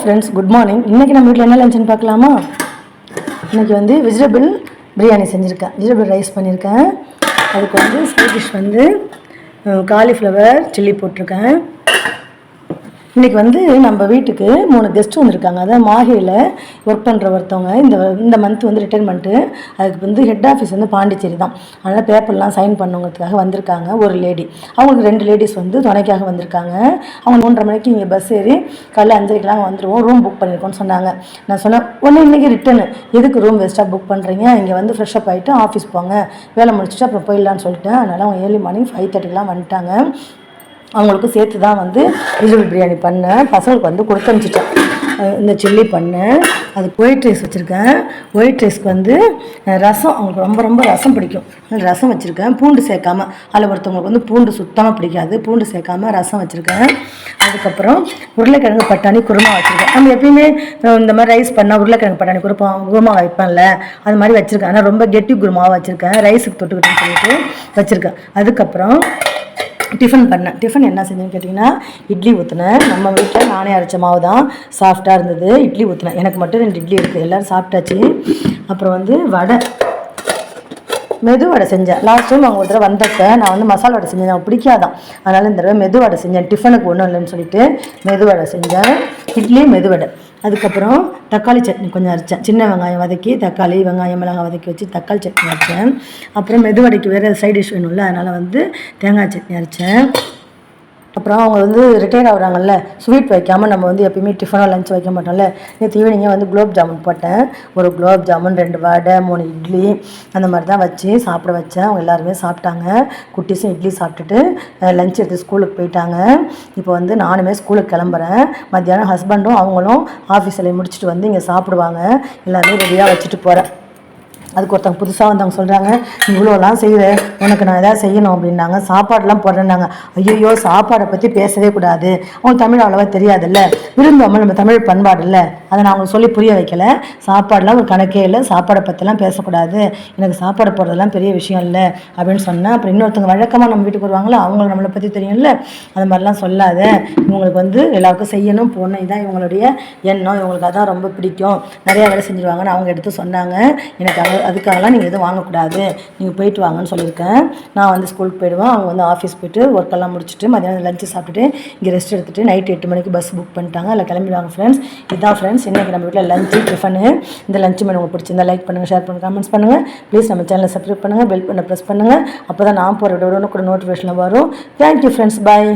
Friends good morning இன்றைக்கி நம்ம வீட்டில் என்ன லஞ்சுன்னு பார்க்கலாமா? இன்றைக்கி வந்து வெஜிடபிள் பிரியாணி செஞ்சுருக்கேன். வெஜிடபிள் ரைஸ் பண்ணியிருக்கேன் அதுக்கு வந்து ஸ்வீட் டிஷ் வந்து காலிஃப்ளவர் சில்லி போட்டிருக்கேன். இன்றைக்கி வந்து நம்ம வீட்டுக்கு மூணு கெஸ்ட் வந்திருக்காங்க. அதாவது மாஹேயில் ஒர்க் பண்ணுற ஒருத்தவங்க இந்த இந்த மந்த் வந்து ரிட்டைர்மெண்ட்டு அதுக்கு வந்து ஹெட் ஆஃபீஸ் வந்து பாண்டிச்சேரி தான். அதனால் பேப்பர்லாம் சைன் பண்ணுங்கிறதுக்காக வந்திருக்காங்க. ஒரு லேடி அவங்களுக்கு ரெண்டு லேடிஸ் வந்து துணைக்காக வந்திருக்காங்க. அவங்க மூன்றரை மணிக்கு இங்கே பஸ் ஏறி காலையில் அஞ்சரைக்கெலாம் வந்துடுவோம் ரூம் புக் பண்ணியிருக்கோம்னு சொன்னாங்க. நான் சொன்னேன் ஒன்று இன்றைக்கி ரிட்டர்னு எதுக்கு ரூம் வேஸ்ட்டாக புக் பண்ணுறீங்க இங்கே வந்து ஃப்ரெஷ்அப் ஆகிட்டு ஆஃபீஸ் போங்க. வேலை முடிச்சுட்டு அப்புறம் போயிடலான்னு சொல்லிட்டேன். அதனால் அவங்க ஏர்லி மார்னிங் ஃபைவ் தேர்ட்டிக்கெலாம் வந்துட்டாங்க. அவங்களுக்கு சேர்த்து தான் வந்து வெஜிடபிள் பிரியாணி பண்ணேன் பசங்களுக்கு வந்து கொடுத்து அனுப்பிச்சிட்டேன். இந்த சில்லி பண்ணேன் அது ஒயிட் ரைஸ் வச்சுருக்கேன். ஒயிட் ரைஸ்க்கு வந்து ரசம். அவங்களுக்கு ரொம்ப ரொம்ப ரசம் பிடிக்கும். ரசம் வச்சுருக்கேன். பூண்டு சேர்க்காம. அதில் ஒருத்தவங்களுக்கு வந்து பூண்டு சுத்தமாக பிடிக்காது. பூண்டு சேர்க்காம ரசம் வச்சுருக்கேன். அதுக்கப்புறம் உருளைக்கிழங்கு பட்டாணி குருமா வச்சுருக்கேன். நம்ம எப்பயுமே இந்த மாதிரி ரைஸ் பண்ணால் உருளைக்கிழங்கு பட்டாணி குருமா குருமா வைப்பேன்ல. அது மாதிரி வச்சுருக்கேன். ஆனால் ரொம்ப கெட்டி குருமாவாக வச்சுருக்கேன். ரைஸுக்கு தொட்டுக்கிட்டுன்னு சொல்லிட்டு வச்சுருக்கேன். அதுக்கப்புறம் டிஃபன் பண்ணேன் டிஃபன் என்ன செஞ்சேன்னு கேட்டிங்கன்னா இட்லி ஊற்றினேன் நம்ம வீட்டில் நானே அரைச்ச மாவு தான் சாஃப்டாக இருந்தது. இட்லி ஊற்றினேன் எனக்கு மட்டும் ரெண்டு இட்லி இருக்குது எல்லோரும் சாப்பிட்டாச்சு. அப்புறம் வந்து வடை. மெது வடை செஞ்சேன். லாஸ்ட் டைம் அவங்க ஒரு தடவை வந்தப்ப நான் வந்து மசாலா வடை செஞ்சேன். எனக்கு பிடிக்காதான். அதனால் இந்த தடவை மெது வடை செஞ்சேன். டிஃபனுக்கு ஒன்றும் இல்லைன்னு சொல்லிட்டு மெது வடை செஞ்சேன். இட்லி மெதுவடை. அதுக்கப்புறம் தக்காளி சட்னி கொஞ்சம் அரைச்சேன். சின்ன வெங்காயம் வதக்கி தக்காளி வெங்காயம் மிளகாய் வதக்கி வச்சு தக்காளி சட்னி அரைச்சேன். அப்புறம் மெதுவடைக்கு வேறு சைட் டிஷ் வேணும்ல அதனால் வந்து தேங்காய் சட்னி அரைச்சேன். அப்புறம் அவங்க வந்து ரிட்டையர் ஆகுறாங்கல்ல ஸ்வீட் வைக்காமல் நம்ம வந்து எப்பயுமே டிஃபனோ லஞ்ச் வைக்க மாட்டோம்ல. நேற்று ஈவினிங்கே வந்து குலோப் ஜாமுன் போட்டேன். ஒரு குலோப் ஜாமுன் ரெண்டு வடை மூணு இட்லி அந்த மாதிரி தான் வச்சு சாப்பிட வச்சேன். அவங்க எல்லாருமே சாப்பிட்டாங்க. குட்டீஸும் இட்லி சாப்பிட்டுட்டு லஞ்ச் எடுத்து ஸ்கூலுக்கு போயிட்டாங்க. இப்போ வந்து நானுமே ஸ்கூலுக்கு கிளம்புறேன். மத்தியானம் ஹஸ்பண்டும் அவங்களும் ஆஃபீஸில் முடிச்சுட்டு வந்து இங்கே சாப்பிடுவாங்க. எல்லாருமே ரெடியாக வச்சுட்டு போகிறேன் அதுக்கு ஒருத்தவங்க புதுசாக வந்தவங்க சொல்கிறாங்க இவ்வளோலாம் செய்கிற உனக்கு நான் எதாவது செய்யணும் அப்படின்னாங்க. சாப்பாடெலாம் போடுறேன்னாங்க ஐயோ சாப்பாடை பற்றி பேசவே கூடாது. அவங்க தமிழ் அவ்வளோவா தெரியாதுல்ல. விரும்பாமல் நம்ம தமிழ் பண்பாடு இல்லை அதை நான் அவங்களுக்கு சொல்லி புரிய வைக்கல. சாப்பாடெலாம் ஒரு கணக்கே இல்லை. சாப்பாடை பற்றிலாம் பேசக்கூடாது. எனக்கு சாப்பாடு போடுறதெல்லாம் பெரிய விஷயம் இல்லை அப்படின்னு சொன்னேன் அப்புறம் இன்னொருத்தவங்க வழக்கமாக நம்ம வீட்டுக்கு வருவாங்களோ? அவங்கள நம்மளை பற்றி தெரியும்ல. அது மாதிரிலாம் சொல்லாத. இவங்களுக்கு வந்து எல்லாருக்கும் செய்யணும் போகணும் இதான் இவங்களுடைய எண்ணம். இவங்களுக்கு அதான் ரொம்ப பிடிக்கும். நிறையா வேலை செஞ்சுருவாங்கன்னு அவங்க எடுத்து சொன்னாங்க. எனக்கு அது அதுக்காகலாம் நீங்கள் எதுவும் வாங்கக்கூடாது. நீங்கள் போயிட்டு வாங்கன்னு சொல்லியிருக்கேன். நான் வந்து ஸ்கூலுக்கு போயிடுவேன். அவங்க வந்து ஆஃபீஸ் போயிட்டு ஒர்க்கெல்லாம் முடிச்சுட்டு மதியானம் லஞ்சு சாப்பிட்டுட்டு இங்கே ரெஸ்ட் எடுத்துகிட்டு நைட் எட்டு மணிக்கு பஸ் புக் பண்ணிட்டாங்க. அதில் கிளம்பிடுவாங்க ஃப்ரெண்ட்ஸ் இதான் ஃப்ரெண்ட்ஸ் இன்றைக்கி நம்ம வீட்டில் லஞ்சு டிஃபனு இந்த லஞ்சு மேடம் உங்களுக்கு பிடிச்சிருந்தா லைக் பண்ணுங்கள் ஷேர் பண்ணுங்கள் கமெண்ட்ஸ் பண்ணுங்கள் ப்ளீஸ் நம்ம சேனலை சப்ஸ்கிரைப் பண்ணுங்கள் பெல் பண்ண ப்ரெஸ் பண்ணுங்கள் அப்போ தான் நான் போகிற விட கூட நோட்டிஃபிகேஷனில் வரும். Thank you friends bye